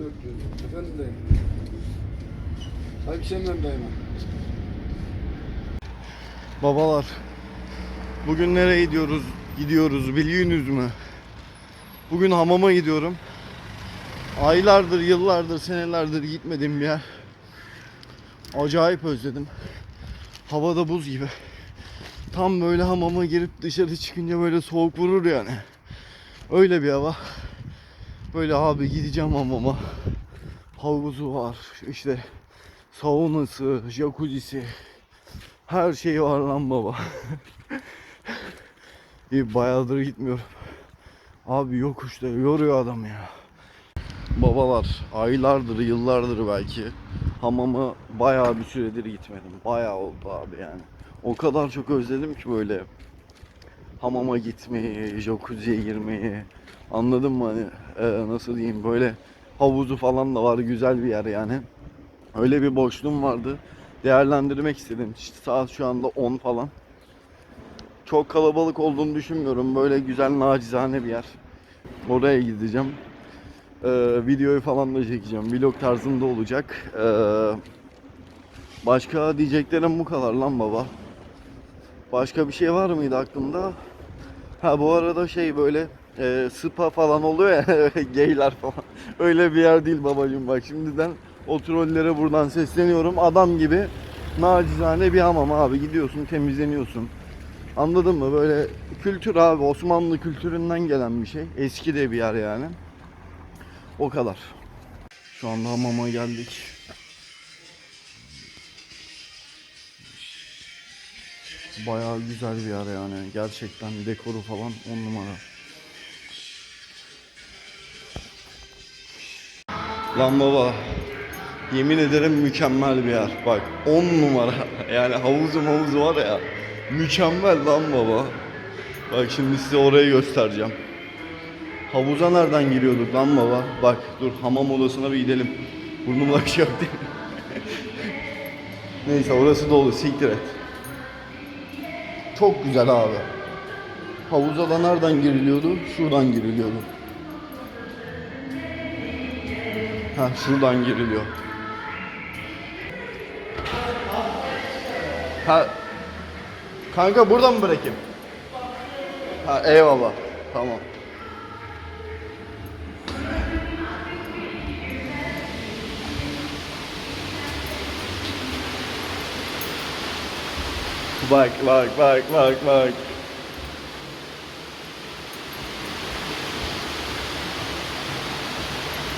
400. Efendim dayım. Tabii sevmem dayıma. Babalar. Bugün nereye gidiyoruz? Gidiyoruz biliyorsunuz mu? Bugün hamama gidiyorum. Aylardır, yıllardır, senelerdir gitmediğim bir yer. Acayip özledim. Havada buz gibi. Tam böyle hamama girip dışarı çıkınca böyle soğuk vurur yani. Öyle bir hava. Böyle abi gideceğim hamama. Havuzu var. işte saunası, jacuzzi'si. Her şey var lan baba. İyi bayağıdır gitmiyorum. Abi yokuşta yoruyor adam ya. Babalar aylardır yıllardır belki hamama bayağı bir süredir gitmedim. Bayağı oldu abi yani. O kadar çok özledim ki böyle hamama gitmeyi, jacuzziye girmeyi. Anladın mı hani e, nasıl diyeyim böyle havuzu falan da var güzel bir yer yani. Öyle bir boşluğum vardı. Değerlendirmek istedim. İşte saat şu anda 10 falan. Çok kalabalık olduğunu düşünmüyorum. Böyle güzel nacizane bir yer. Oraya gideceğim. Ee, videoyu falan da çekeceğim. Vlog tarzında olacak. Ee, başka diyeceklerim bu kadar lan baba. Başka bir şey var mıydı aklımda? Ha bu arada şey böyle e, spa falan oluyor ya geyler falan. Öyle bir yer değil babacığım bak şimdiden o trollere buradan sesleniyorum. Adam gibi nacizane bir hamam abi gidiyorsun temizleniyorsun. Anladın mı? Böyle kültür abi Osmanlı kültüründen gelen bir şey. Eski de bir yer yani. O kadar. Şu anda hamama geldik. Bayağı güzel bir yer yani. Gerçekten dekoru falan on numara. Lan baba. Yemin ederim mükemmel bir yer. Bak 10 numara. Yani havuzu havuzu var ya. Mükemmel lan baba. Bak şimdi size orayı göstereceğim. Havuza nereden giriyorduk lan baba? Bak dur hamam odasına bir gidelim. Burnumla akacak değil. Neyse orası dolu siktir et. Çok güzel abi. Havuza da nereden giriliyordu? Şuradan giriliyordu. Ha şuradan giriliyor. Ha Kanka buradan mı bırakayım? Ha eyvallah. Tamam. Bak bak bak bak bak.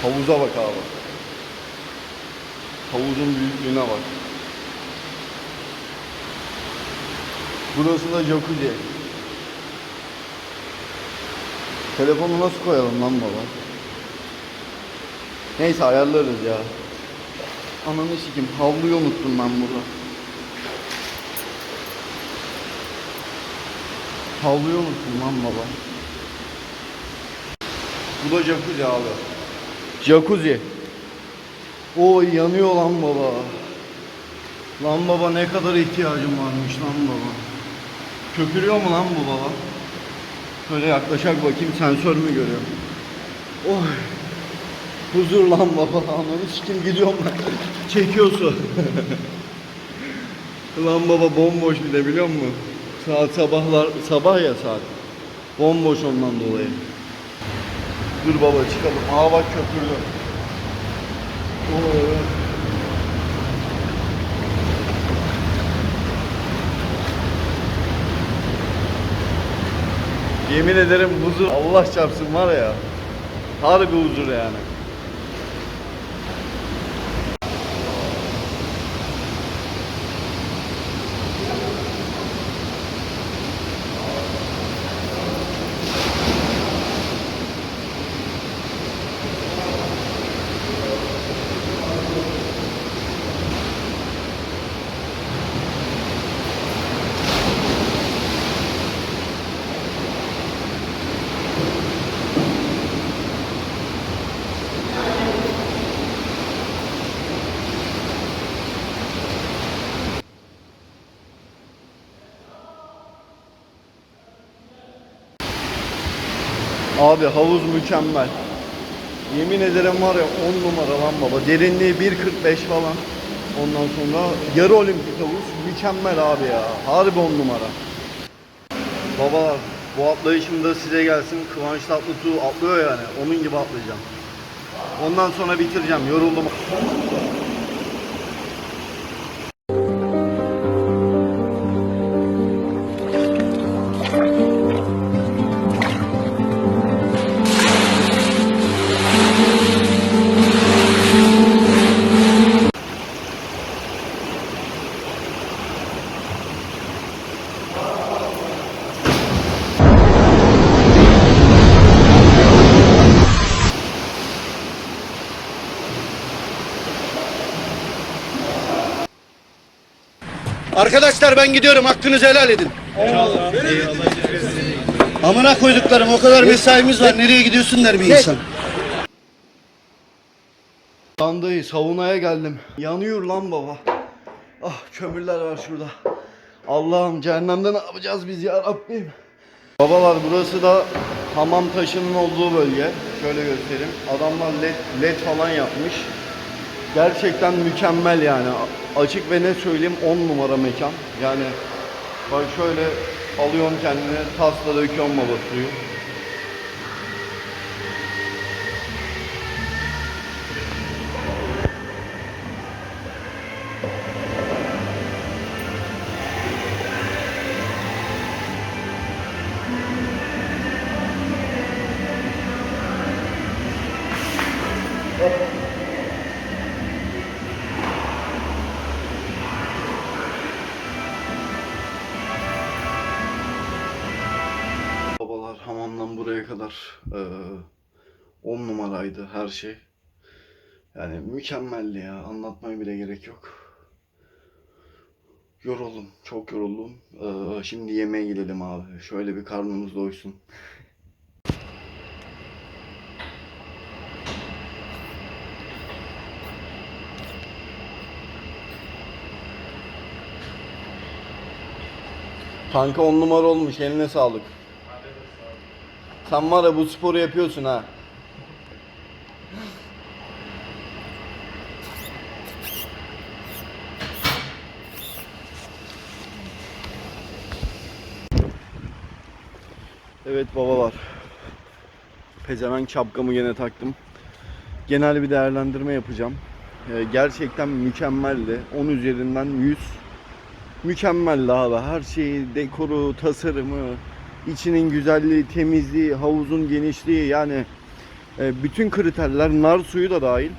Havuza bak abi. Havuzun büyüklüğüne bak. Burası da jacuzzi. Telefonu nasıl koyalım lan baba? Neyse ayarlarız ya. Ananı sikim havluyu unuttum ben burada. Havluyu unuttum lan baba. Bu da jacuzzi abi. Jacuzzi. O yanıyor lan baba. Lan baba ne kadar ihtiyacım varmış lan baba. Köpürüyor mu lan bu baba? Şöyle yaklaşak bakayım sensör mü görüyor? Oy. Huzur lan baba. Ananı sikim gidiyorum ben. Çekiyor su. lan baba bomboş bir de biliyor musun? Saat sabahlar sabah ya saat. Bomboş ondan dolayı. Dur baba çıkalım. Aa bak köpürdü. Yemin ederim huzur Allah çarpsın var ya. Harbi huzur yani. Abi havuz mükemmel. Yemin ederim var ya 10 numara lan baba. Derinliği 1.45 falan. Ondan sonra yarı olimpik havuz. Mükemmel abi ya. Harbi 10 numara. Baba bu atlayışım da size gelsin. Kıvanç Tatlıtuğ atlıyor yani. Onun gibi atlayacağım. Ondan sonra bitireceğim. Yoruldum. Arkadaşlar ben gidiyorum hakkınızı helal edin. Amına koyduklarım o kadar mesaimiz var nereye gidiyorsun der bir insan. Sandayı savunaya geldim. Yanıyor lan baba. Ah kömürler var şurada. Allah'ım cehennemde ne yapacağız biz ya Rabbim. Babalar burası da hamam taşının olduğu bölge. Şöyle göstereyim. Adamlar led, led falan yapmış. Gerçekten mükemmel yani. Açık ve ne söyleyeyim 10 numara mekan. Yani bak şöyle alıyorum kendine tasla döküyorum baba suyu. Kadar eee 10 numaraydı her şey. Yani mükemmeldi ya. Anlatmaya bile gerek yok. Yoruldum. Çok yoruldum. Eee, şimdi yemeğe gidelim abi. Şöyle bir karnımız doysun. Kanka on numara olmuş. Eline sağlık. Sen var ya bu sporu yapıyorsun ha. Evet babalar. Pezevenk şapkamı gene taktım. Genel bir değerlendirme yapacağım. Ee, gerçekten mükemmeldi. 10 üzerinden 100. Mükemmeldi abi. Her şeyi, dekoru, tasarımı, içinin güzelliği, temizliği, havuzun genişliği yani e, bütün kriterler nar suyu da dahil.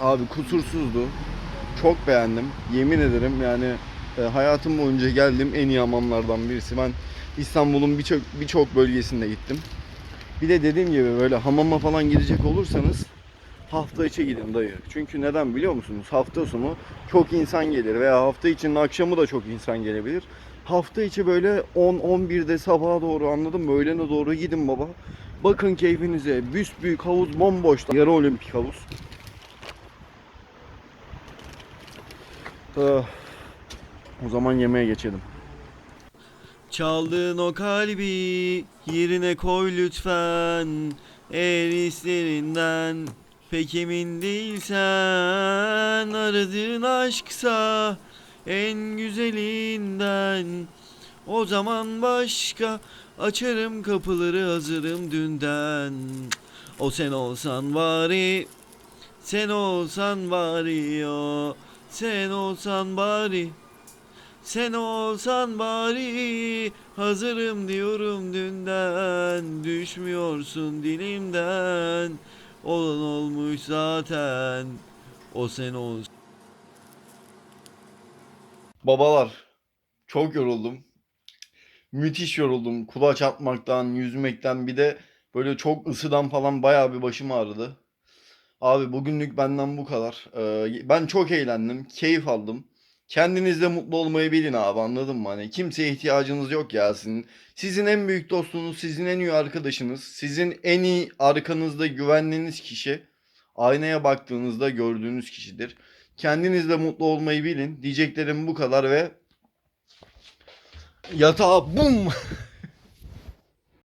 Abi kusursuzdu. Çok beğendim. Yemin ederim yani e, hayatım boyunca geldiğim en iyi hamamlardan birisi. Ben İstanbul'un birçok birçok bölgesinde gittim. Bir de dediğim gibi böyle hamama falan gidecek olursanız hafta içi gidin dayı. Çünkü neden biliyor musunuz? Hafta sonu çok insan gelir veya hafta içinin akşamı da çok insan gelebilir. Hafta içi böyle 10-11'de sabaha doğru anladım mı? Öğlene doğru gidin baba. Bakın keyfinize. Büyük havuz bomboş. Yarı olimpik havuz. Ah. O zaman yemeğe geçelim. Çaldığın o kalbi yerine koy lütfen Eğer hislerinden pek emin değilsen Aradığın aşksa en güzelinden. O zaman başka açarım kapıları hazırım dünden. O sen olsan bari sen olsan bari o sen olsan bari sen olsan bari. Hazırım diyorum dünden düşmüyorsun dilimden. Olan olmuş zaten o sen olsun. Babalar çok yoruldum. Müthiş yoruldum. Kulaç atmaktan, yüzmekten bir de böyle çok ısıdan falan bayağı bir başım ağrıdı. Abi bugünlük benden bu kadar. Ee, ben çok eğlendim, keyif aldım. Kendinizde mutlu olmayı bilin abi anladın mı? Hani kimseye ihtiyacınız yok ya sizin. Sizin en büyük dostunuz, sizin en iyi arkadaşınız, sizin en iyi arkanızda güvendiğiniz kişi aynaya baktığınızda gördüğünüz kişidir. Kendinizle mutlu olmayı bilin. Diyeceklerim bu kadar ve yatağa bum